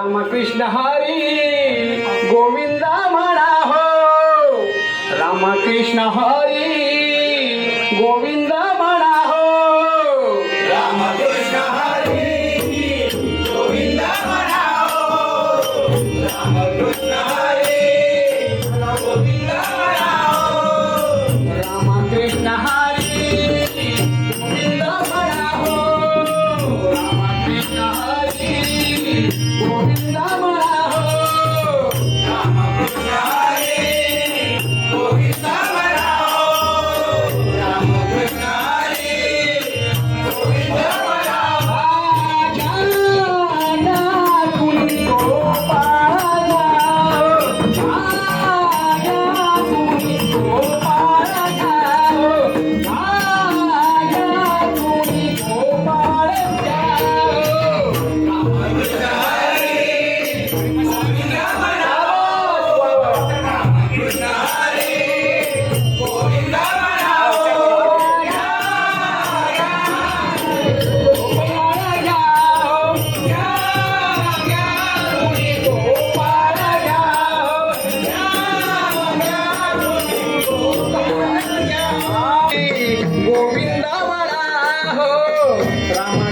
रामकृष्ण हरी गोविंदा म्हणा हो Ramakrishna Hari Govind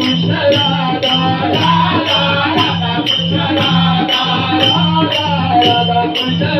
Thank you.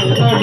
Thank you.